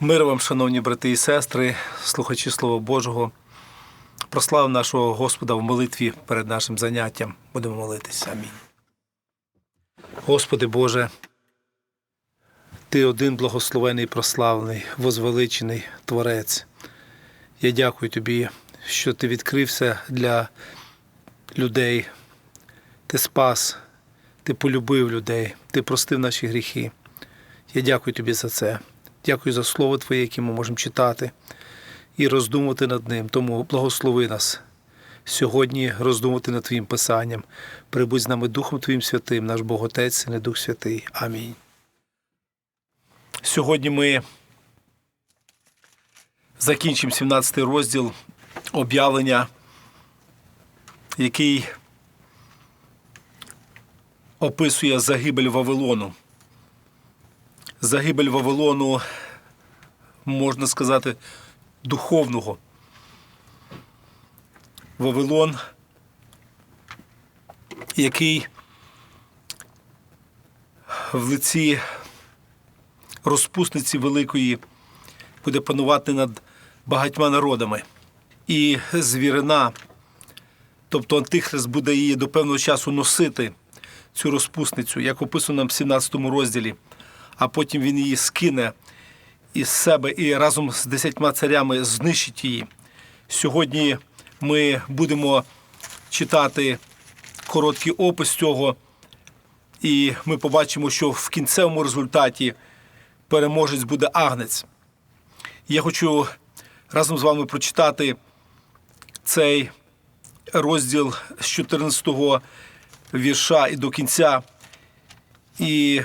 Мир вам, шановні брати і сестри, слухачі Слова Божого. Прослав нашого Господа в молитві перед нашим заняттям. Будемо молитися. Амінь. Господи Боже, Ти один благословений, прославлений, возвеличений Творець. Я дякую Тобі, що Ти відкрився для людей. Ти спас, Ти полюбив людей, Ти простив наші гріхи. Я дякую тобі за це. Дякую за слово Твоє, яке ми можемо читати і роздумувати над ним. Тому благослови нас сьогодні роздумувати над Твоїм Писанням. Прибудь з нами Духом Твоїм Святим, наш Бог Отець, і Дух Святий. Амінь. Сьогодні ми закінчимо 17 розділ об'явлення, який описує загибель Вавилону загибель Вавилону, можна сказати, духовного. Вавилон, який в лиці розпусниці великої буде панувати над багатьма народами. І звірина, тобто Антихрист буде її до певного часу носити, цю розпусницю, як описано в 17 розділі а потім він її скине із себе і разом з десятьма царями знищить її. Сьогодні ми будемо читати короткий опис цього, і ми побачимо, що в кінцевому результаті переможець буде агнець. Я хочу разом з вами прочитати цей розділ з 14 вірша і до кінця. І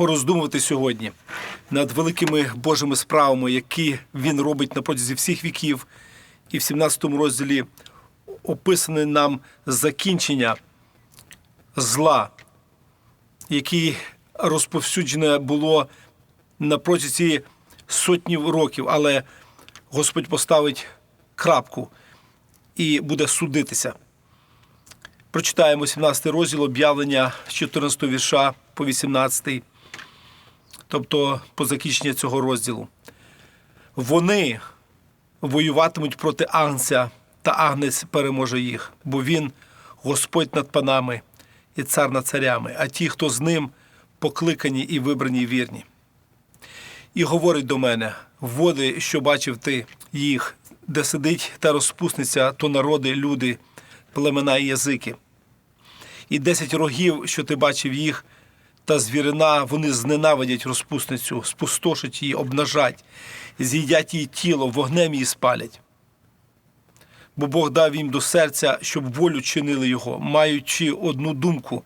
пороздумувати сьогодні над великими Божими справами, які він робить на протязі всіх віків, і в 17 розділі описане нам закінчення зла, яке розповсюджене було на протязі сотні років, але Господь поставить крапку і буде судитися. Прочитаємо 17 розділ об'явлення з 14 вірша по 18 тобто по закінченні цього розділу. Вони воюватимуть проти Агнця, та Агнець переможе їх, бо він Господь над панами і цар над царями, а ті, хто з ним покликані і вибрані вірні. І говорить до мене: води, що бачив ти їх, де сидить та розпусниться, то народи, люди, племена і язики. І десять рогів, що ти бачив їх, та звірина, вони зненавидять розпусницю, спустошать її, обнажать, з'їдять її тіло, вогнем її спалять. Бо Бог дав їм до серця, щоб волю чинили його, маючи одну думку,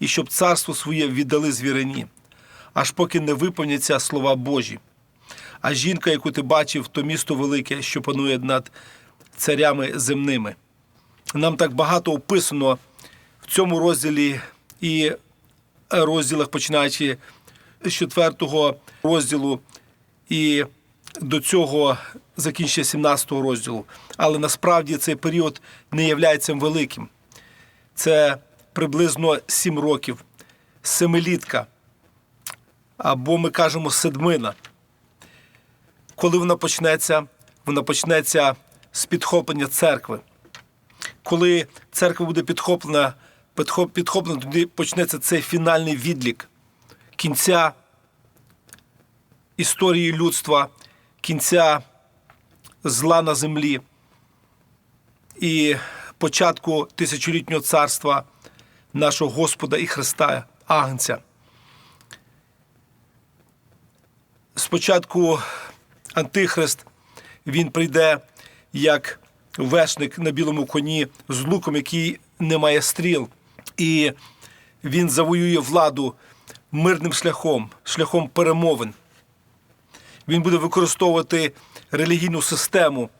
і щоб царство своє віддали звірині, аж поки не виповняться слова Божі. А жінка, яку ти бачив, то місто велике, що панує над царями земними. Нам так багато описано в цьому розділі і розділах, починаючи з четвертого розділу і до цього закінчення 17 розділу. Але насправді цей період не є великим. Це приблизно 7 років, семилітка, або ми кажемо седмина. Коли вона почнеться, вона почнеться з підхоплення церкви. Коли церква буде підхоплена підхоплено, тоді почнеться цей фінальний відлік кінця історії людства, кінця зла на землі і початку тисячолітнього царства нашого Господа і Христа Агнця. Спочатку Антихрист він прийде як вешник на білому коні з луком, який не має стріл і він завоює владу мирним шляхом, шляхом перемовин. Він буде використовувати релігійну систему,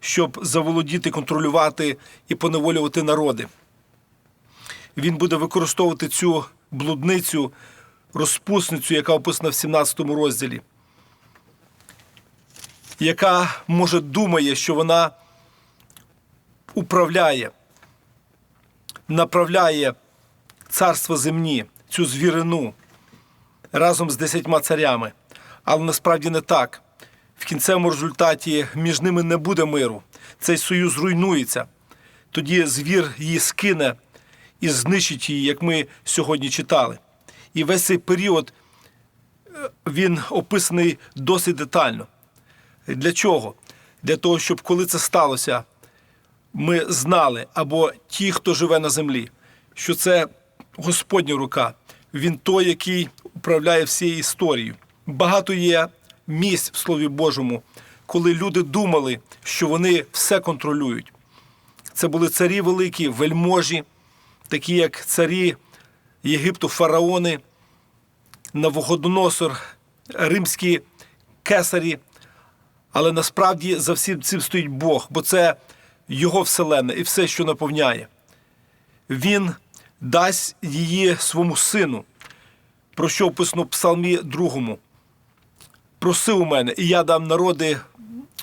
щоб заволодіти, контролювати і поневолювати народи. Він буде використовувати цю блудницю, розпусницю, яка описана в 17 розділі, яка може думає, що вона управляє направляє царство земні, цю звірину разом з десятьма царями. Але насправді не так. в кінцевому результаті між ними не буде миру. Цей союз руйнується. Тоді звір її скине і знищить її, як ми сьогодні читали. І весь цей період е, він описаний досить детально. Для чого? Для того, щоб коли це сталося, ми знали, або ті, хто живе на землі, що це Господня рука, він той, який управляє всією історією. Багато є місць в Слові Божому, коли люди думали, що вони все контролюють. Це були царі великі, вельможі, такі як царі Єгипту, фараони, Навуходоносор, римські кесарі. Але насправді за всім цим стоїть Бог, бо це Його вселенна і все, що наповняє. Він дасть її своєму сину, про що описано в Псалмі 2. Проси у мене, і я дам народи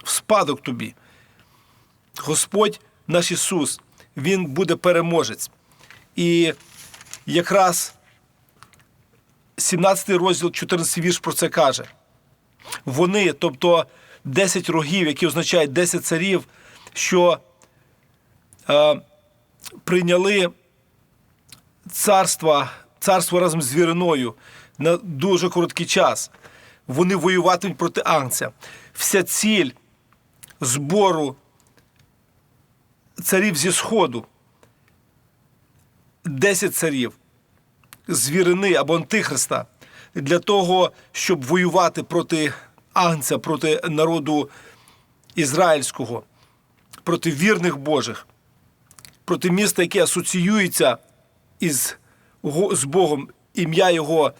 в спадок тобі. Господь наш Ісус, Він буде переможець. І якраз 17 розділ, 14 вірш про це каже. Вони, тобто 10 рогів, які означають 10 царів, що прийняли царство, царство разом з віриною на дуже короткий час. Вони воюватимуть проти Агнця. Вся ціль збору царів зі Сходу, 10 царів з вірини або Антихриста для того, щоб воювати проти Агнця, проти народу ізраїльського, проти вірних Божих, проти міста, яке асоціюється із, з Богом, ім'я Його,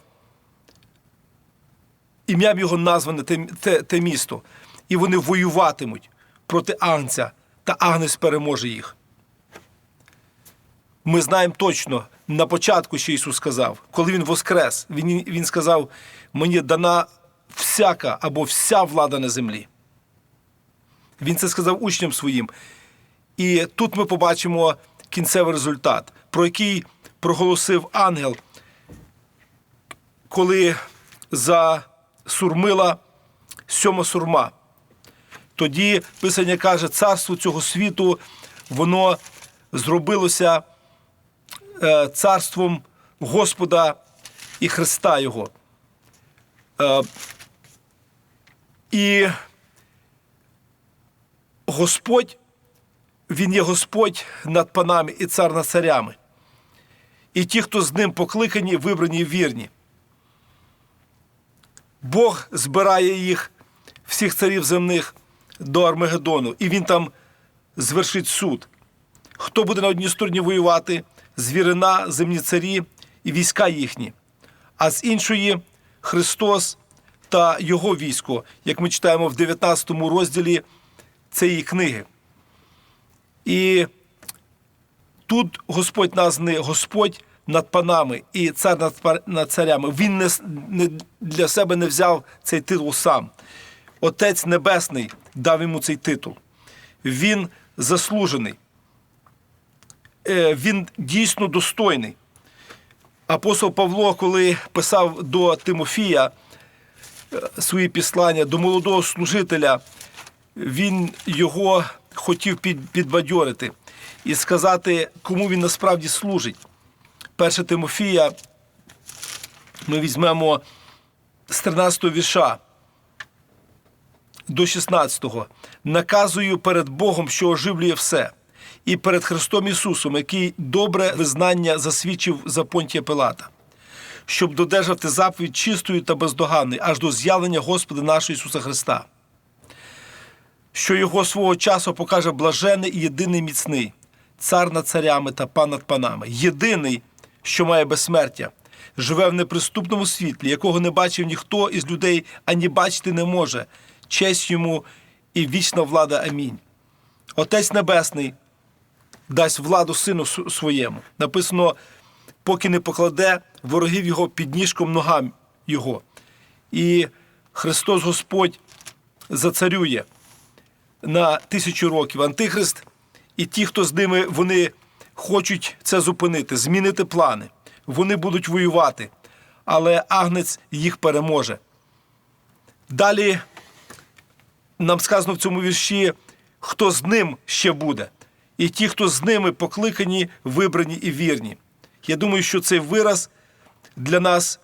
ім'ям Його назване те, те, те місто. І вони воюватимуть проти Агнця, та Агнець переможе їх. Ми знаємо точно, на початку ще Ісус сказав, коли Він воскрес, Він, він сказав: мені дана всяка або вся влада на землі. Він це сказав учням своїм. І тут ми побачимо кінцевий результат, про який проголосив ангел, коли засурмила сьома сурма. Тоді Писання каже, царство цього світу, воно зробилося е, царством Господа і Христа Його. Е, І Господь, Він є Господь над панами і цар над царями. І ті, хто з ним покликані, вибрані вірні. Бог збирає їх, всіх царів земних, до Армагеддону, і він там звершить суд. Хто буде на одній стороні воювати? Звірина, земні царі і війська їхні, а з іншої Христос та Його військо, як ми читаємо в 19 розділі цієї книги. І тут Господь названий Господь над панами і цар над, над царями. Він не, не для себе не взяв цей титул сам. Отець Небесний дав йому цей титул. Він заслужений. Е, Він дійсно достойний. Апостол Павло, коли писав до Тимофія е, свої післання, до молодого служителя, він його хотів підбадьорити і сказати, кому він насправді служить. Перше Тимофія ми візьмемо з 13 го віша до 16-го. Наказую перед Богом, що оживлює все, і перед Христом Ісусом, який добре визнання засвідчив за Понтія Пилата, щоб додержати заповідь чистою та бездоганною аж до з'явлення Господа нашого Ісуса Христа, що Його свого часу покаже блажений і єдиний міцний, цар над царями та пан над панами, єдиний, що має безсмертя, живе в неприступному світлі, якого не бачив ніхто із людей, ані бачити не може. Честь йому і вічна влада. Амінь. Отець Небесний дасть владу сину своєму. Написано, поки не покладе ворогів його під ніжком ногам його. І Христос Господь зацарює на тисячу років. Антихрист і ті, хто з ними, вони хочуть це зупинити, змінити плани. Вони будуть воювати, але агнець їх переможе. Далі нам сказано в цьому вірші, хто з ним ще буде, і ті, хто з ними покликані, вибрані і вірні. Я думаю, що цей вираз для нас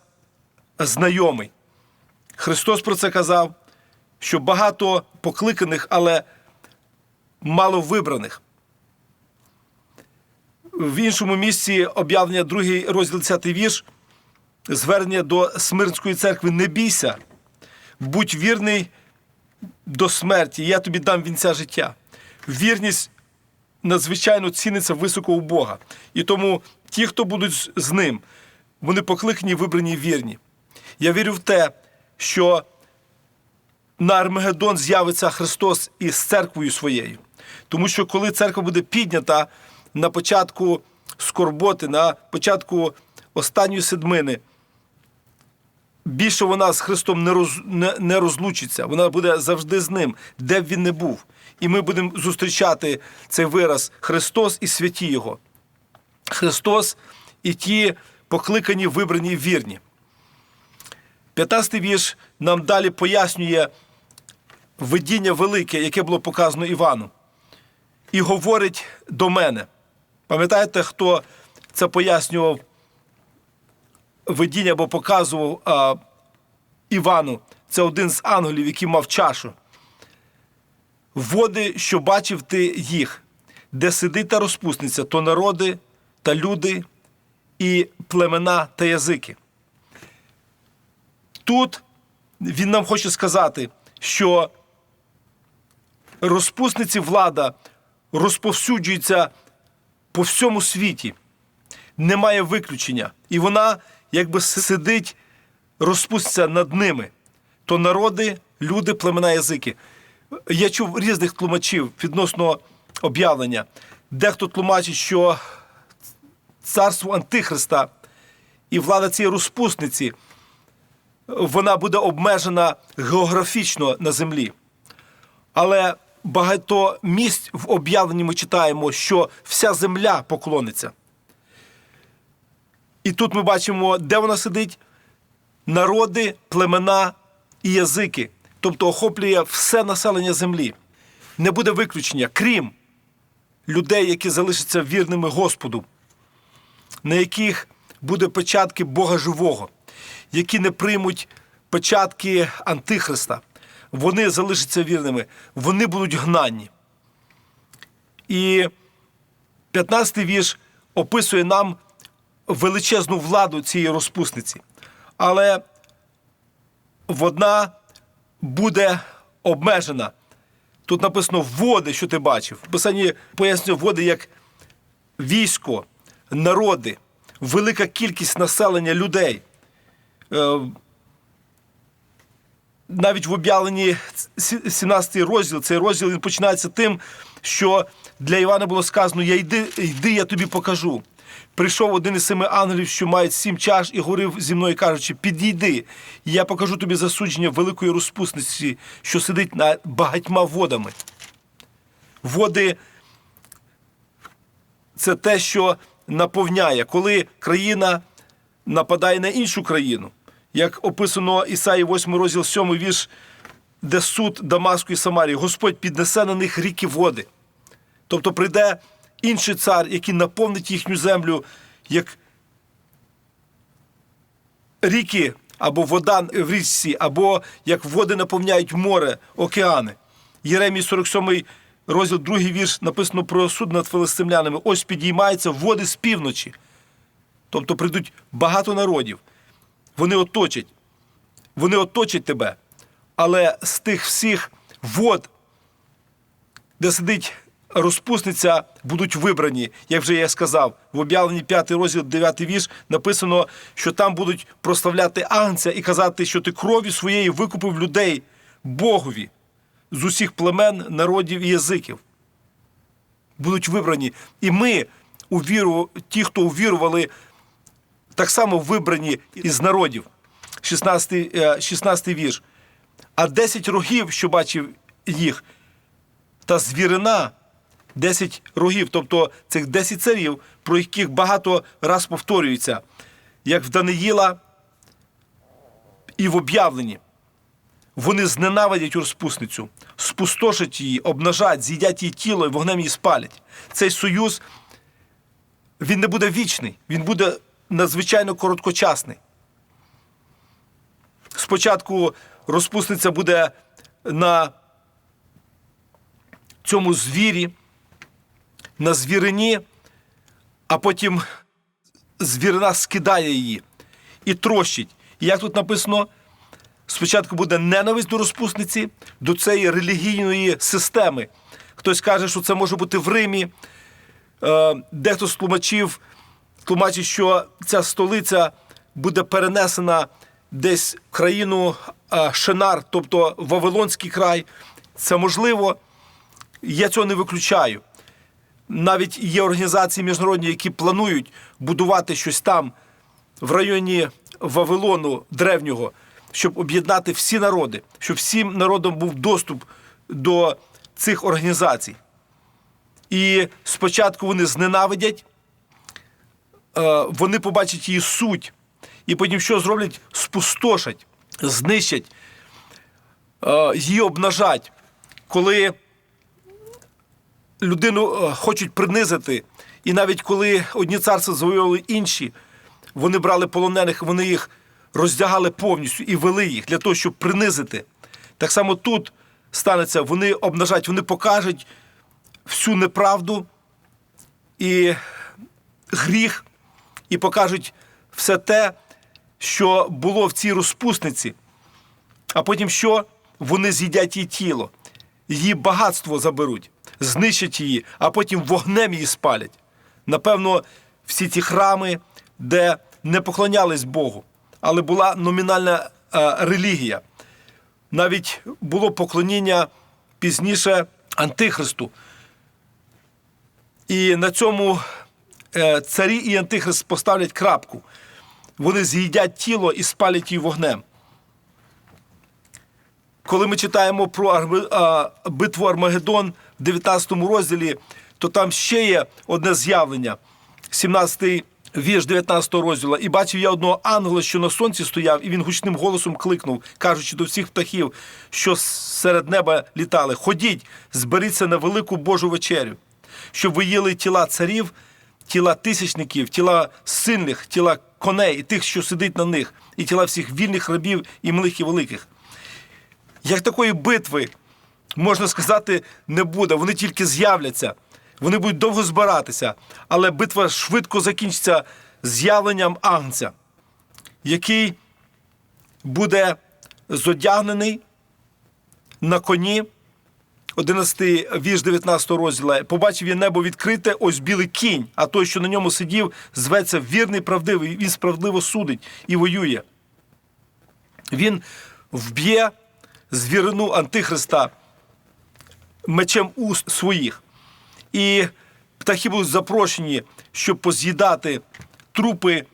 знайомий. Христос про це казав, що багато покликаних, але мало вибраних. В іншому місці об'явлення, другий розділ 10 вірш, звернення до Смирнської церкви не бійся, будь вірний до смерті, я тобі дам вінця життя. Вірність надзвичайно ціниться високо у Бога. І тому ті, хто будуть з ним, вони покликані, вибрані вірні. Я вірю в те, що на Армагеддон з'явиться Христос із церквою своєю. Тому що коли церква буде піднята на початку скорботи, на початку останньої седмини, більше вона з Христом не, роз, не, не розлучиться. Вона буде завжди з ним, де б він не був. І ми будемо зустрічати цей вираз Христос і святі Його. Христос і ті покликані, вибрані, вірні. 15 вірш нам далі пояснює видіння велике, яке було показано Івану. І говорить до мене. Пам'ятаєте, хто це пояснював видіння або показував а, Івану? Це один з ангелів, який мав чашу. Води, що бачив ти їх, де сидить та розпусниця, то народи та люди і племена та язики. Тут він нам хоче сказати, що розпусниці влада розповсюджується по всьому світі, немає виключення. І вона якби сидить, розпуститься над ними. То народи, люди, племена, язики. Я чув різних тлумачів відносно об'явлення. Дехто тлумачить, що царство Антихриста і влада цієї розпусниці вона буде обмежена географічно на землі. Але багато місць в об'явленні ми читаємо, що вся земля поклониться. І тут ми бачимо, де вона сидить: народи, племена і язики. Тобто охоплює все населення землі. Не буде виключення, крім людей, які залишаться вірними Господу, на яких буде печатки Бога живого, які не приймуть печатки Антихриста. Вони залишаться вірними, вони будуть гнані. І 15-й вірш описує нам величезну владу цієї розпусниці. Але вона буде обмежена. Тут написано води, що ти бачив. В Писанні пояснює води як військо, народи, велика кількість населення людей. Навіть в об'явленні 17 розділ, цей розділ він починається тим, що для Івана було сказано: Я йди, йди, я тобі покажу. Прийшов один із семи ангелів, що мають сім чаш, і говорив зі мною, кажучи, підійди, і я покажу тобі засудження великої розпусниці, що сидить над багатьма водами. Води це те, що наповняє, коли країна нападає на іншу країну. Як описано Ісаї 8 розділ 7 вірш, де суд Дамаску і Самарії, Господь піднесе на них ріки води. Тобто прийде інший цар, який наповнить їхню землю, як ріки або вода в річці, або як води наповняють море, океани. Єремій 47 розділ, другий вірш написано про суд над филистимлянами. Ось підіймаються води з півночі. Тобто прийдуть багато народів. Вони оточать. Вони оточать тебе. Але з тих всіх вод, де сидить розпусниця, будуть вибрані, як вже я сказав, в об'явленні 5 розділ, 9 вірш написано, що там будуть прославляти Агнця і казати, що ти кров'ю своєї викупив людей Богові з усіх племен, народів і язиків. Будуть вибрані. І ми, увіру, ті, хто увірували, так само вибрані із народів. 16, е, 16 вірш. А 10 рогів, що бачив їх, та звірина 10 рогів, тобто цих 10 царів, про яких багато раз повторюється, як в Даниїла і в об'явленні. вони зненавидять розпусницю, спустошать її, обнажать, з'їдять її тіло і вогнем її спалять. Цей союз він не буде вічний, він буде надзвичайно короткочасний. Спочатку розпусниця буде на цьому звірі, на звірині, а потім звірина скидає її і трощить. І як тут написано, спочатку буде ненависть до розпусниці, до цієї релігійної системи. Хтось каже, що це може бути в Римі. Е, Дехто з тлумачів тлумачить, що ця столиця буде перенесена десь в країну е, Шенар, тобто Вавилонський край. Це можливо. Я цього не виключаю. Навіть є організації міжнародні, які планують будувати щось там в районі Вавилону древнього, щоб об'єднати всі народи, щоб всім народам був доступ до цих організацій. І спочатку вони зненавидять, вони побачать її суть, і потім що зроблять? Спустошать, знищать, е, її обнажать. Коли людину е, хочуть принизити, і навіть коли одні царства завоювали інші, вони брали полонених, вони їх роздягали повністю і вели їх для того, щоб принизити. Так само тут станеться, вони обнажать, вони покажуть всю неправду і гріх, і покажуть все те, що було в цій розпусниці. А потім що? Вони з'їдять її тіло, її багатство заберуть, знищать її, а потім вогнем її спалять. Напевно, всі ті храми, де не поклонялись Богу, але була номінальна е, релігія. Навіть було поклоніння пізніше Антихристу. І на цьому царі і Антихрист поставлять крапку. Вони з'їдять тіло і спалять її вогнем. Коли ми читаємо про битву Армагеддон в 19 розділі, то там ще є одне з'явлення, 17 вірш 19 розділу. І бачив я одного ангела, що на сонці стояв, і він гучним голосом кликнув, кажучи до всіх птахів, що серед неба літали: Ходіть, зберіться на велику Божу вечерю, щоб ви їли тіла царів, тіла тисячників, тіла сильних, тіла коней і тих, що сидить на них, і тіла всіх вільних рабів і малих і великих. Як такої битви, можна сказати, не буде. Вони тільки з'являться, вони будуть довго збиратися, але битва швидко закінчиться з'явленням агнця, який буде зодягнений на коні. 11 вірш 19 розділа. Побачив я небо відкрите, ось білий кінь, а той, що на ньому сидів, зветься вірний, правдивий. Він справедливо судить і воює. Він вб'є звірину Антихриста мечем уст своїх. І птахи будуть запрошені, щоб поз'їдати трупи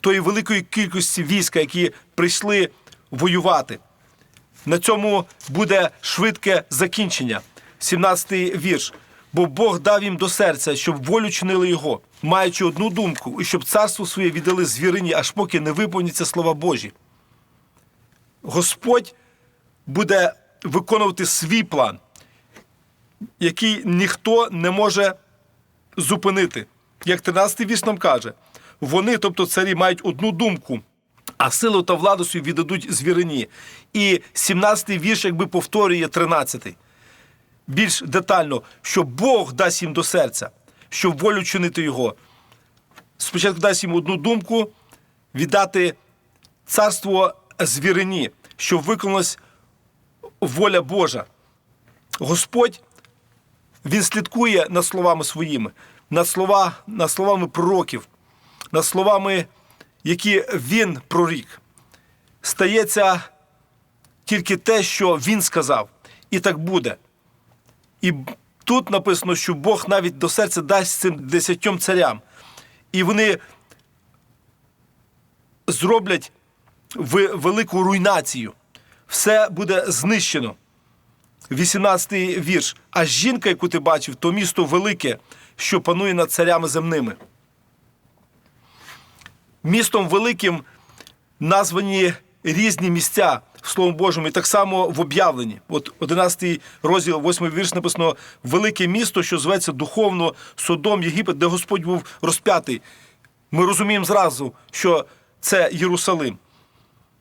тої великої кількості війська, які прийшли воювати. На цьому буде швидке закінчення. 17-й вірш. Бо Бог дав їм до серця, щоб волю чинили його, маючи одну думку, і щоб царство своє віддали звірині, аж поки не виповняться слова Божі. Господь буде виконувати свій план, який ніхто не може зупинити. Як 13-й вірш нам каже, вони, тобто царі, мають одну думку, а силу та владу свою віддадуть звірині. І 17-й вірш, якби повторює 13-й. Більш детально, що Бог дасть їм до серця, щоб волю чинити його. Спочатку дасть їм одну думку віддати царство звірині, щоб виконалась воля Божа. Господь він слідкує над словами своїми, над, слова, над словами пророків, над словами, які він прорік. Стається тільки те, що він сказав, і так буде. І тут написано, що Бог навіть до серця дасть цим десятьом царям. І вони зроблять велику руйнацію. Все буде знищено. 18-й вірш. А жінка, яку ти бачив, то місто велике, що панує над царями земними. Містом великим названі різні місця в Словом Божому, і так само в об'явленні. От 11 розділ, 8 вірш написано велике місто, що зветься духовно Содом, Єгипет, де Господь був розп'ятий. Ми розуміємо зразу, що це Єрусалим.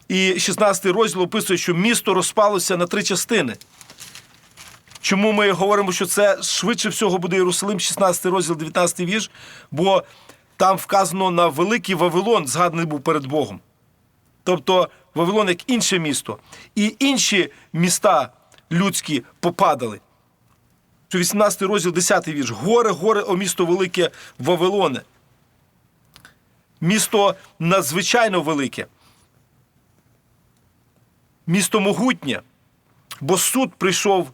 І 16 розділ описує, що місто розпалося на три частини. Чому ми говоримо, що це швидше всього буде Єрусалим, 16 розділ, 19 вірш, бо там вказано на великий Вавилон, згаданий був перед Богом. Тобто Вавилон як інше місто. І інші міста людські попадали. Що 18 розділ, 10 вірш. Горе, горе, о місто велике Вавилоне. Місто надзвичайно велике. Місто могутнє, бо суд прийшов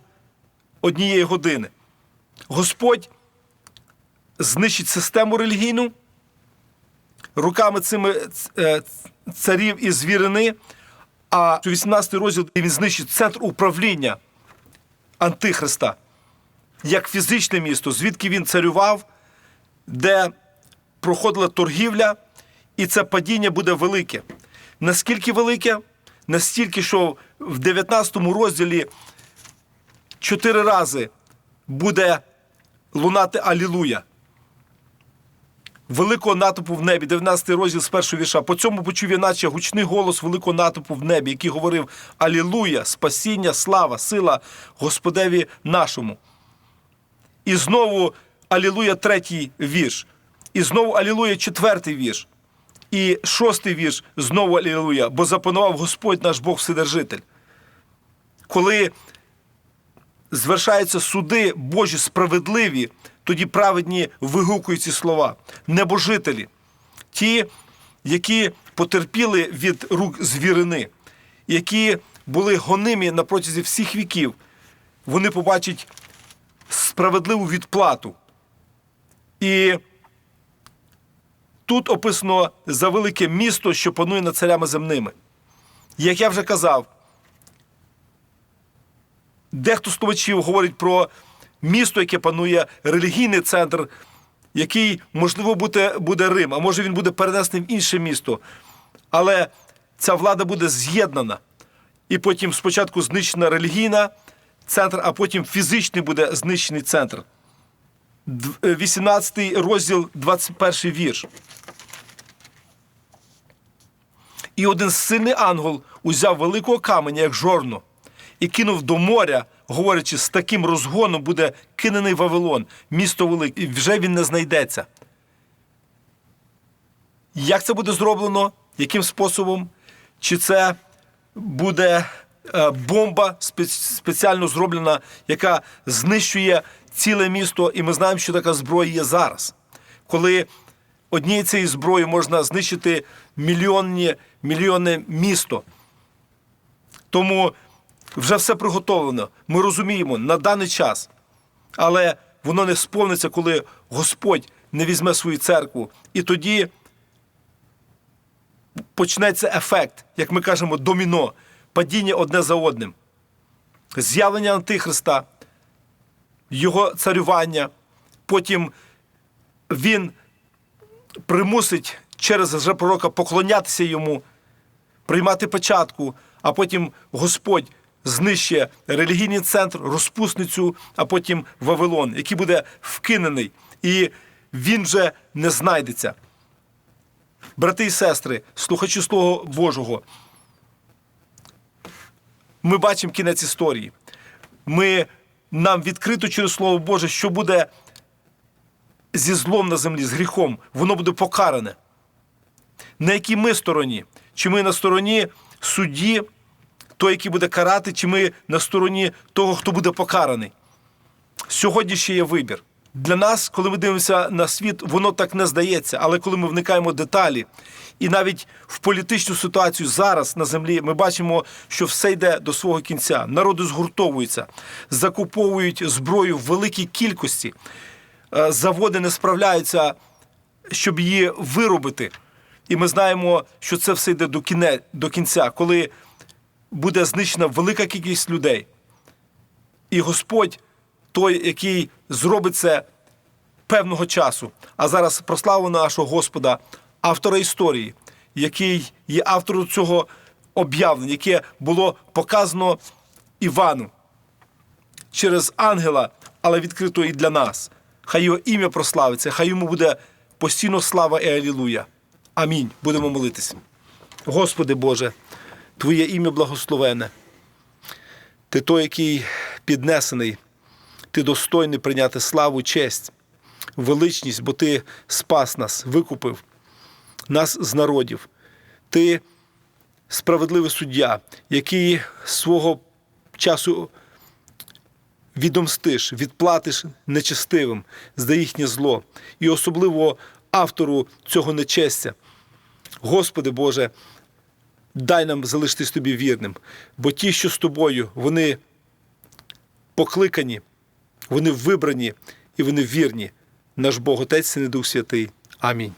однієї години. Господь знищить систему релігійну руками цими е, царів і звірини, а 18 розділ він знищить центр управління Антихриста як фізичне місто, звідки він царював, де проходила торгівля, і це падіння буде велике. Наскільки велике? Настільки, що в 19 розділі чотири рази буде лунати Алілуя. Великого натовпу в небі, 19 розділ з першого вірша. По цьому почув я наче гучний голос великого натовпу в небі, який говорив Алілуя, спасіння, слава, сила Господеві нашому. І знову Алілуя, третій вірш. І знову Алілуя, четвертий вірш. І шостий вірш знову Алілуя, бо запанував Господь наш Бог Вседержитель. Коли звершаються суди Божі справедливі, тоді праведні вигукують ці слова. Небожителі, ті, які потерпіли від рук звірини, які були гонимі на протязі всіх віків, вони побачать справедливу відплату. І тут описано за велике місто, що панує над царями земними. Як я вже казав, дехто з товаришів говорить про місто, яке панує, релігійний центр, який, можливо, буде, буде Рим, а може він буде перенесений в інше місто. Але ця влада буде з'єднана. І потім спочатку знищена релігійна центр, а потім фізичний буде знищений центр. 18 розділ, 21 вірш. І один сильний ангел узяв великого каменя, як жорно, і кинув до моря, говорячи, з таким розгоном буде кинений Вавилон, місто велике, і вже він не знайдеться. Як це буде зроблено? Яким способом? Чи це буде е, бомба спеціально зроблена, яка знищує ціле місто, і ми знаємо, що така зброя є зараз. Коли однією цією зброєю можна знищити мільйонні, мільйонне місто. Тому вже все приготовлено. Ми розуміємо на даний час. Але воно не сповниться, коли Господь не візьме свою церкву. І тоді почнеться ефект, як ми кажемо, доміно, падіння одне за одним. З'явлення Антихриста, його царювання, потім він примусить через пророка поклонятися йому, приймати початку, а потім Господь знищує релігійний центр, розпусницю, а потім Вавилон, який буде вкинений, і він вже не знайдеться. Брати і сестри, слухачі Слова Божого, ми бачимо кінець історії. Ми, нам відкрито через Слово Боже, що буде зі злом на землі, з гріхом, воно буде покаране. На якій ми стороні? Чи ми на стороні судді, той, який буде карати, чи ми на стороні того, хто буде покараний? Сьогодні ще є вибір. Для нас, коли ми дивимося на світ, воно так не здається. Але коли ми вникаємо в деталі, і навіть в політичну ситуацію зараз на землі, ми бачимо, що все йде до свого кінця. Народи згуртовуються, закуповують зброю в великій кількості. Е, Заводи не справляються, щоб її виробити. І ми знаємо, що це все йде до кінця, коли буде знищена велика кількість людей. І Господь, той, який зробить це певного часу. А зараз прославимо нашого Господа, автора історії, який є автором цього об'явлення, яке було показано Івану через ангела, але відкрито і для нас. Хай його ім'я прославиться, хай йому буде постійно слава і алілуя. Амінь. Будемо молитися. Господи Боже, Твоє ім'я благословене. Ти той, який піднесений, ти достойний прийняти славу, честь, величність, бо ти спас нас, викупив нас з народів. Ти справедливий суддя, який свого часу відомстиш, відплатиш нечестивим за їхнє зло, і особливо автору цього нечестя. Господи Боже, дай нам залишитись тобі вірним, бо ті, що з тобою, вони покликані, вони вибрані і вони вірні. Наш Бог Отець і Дух Святий. Амінь.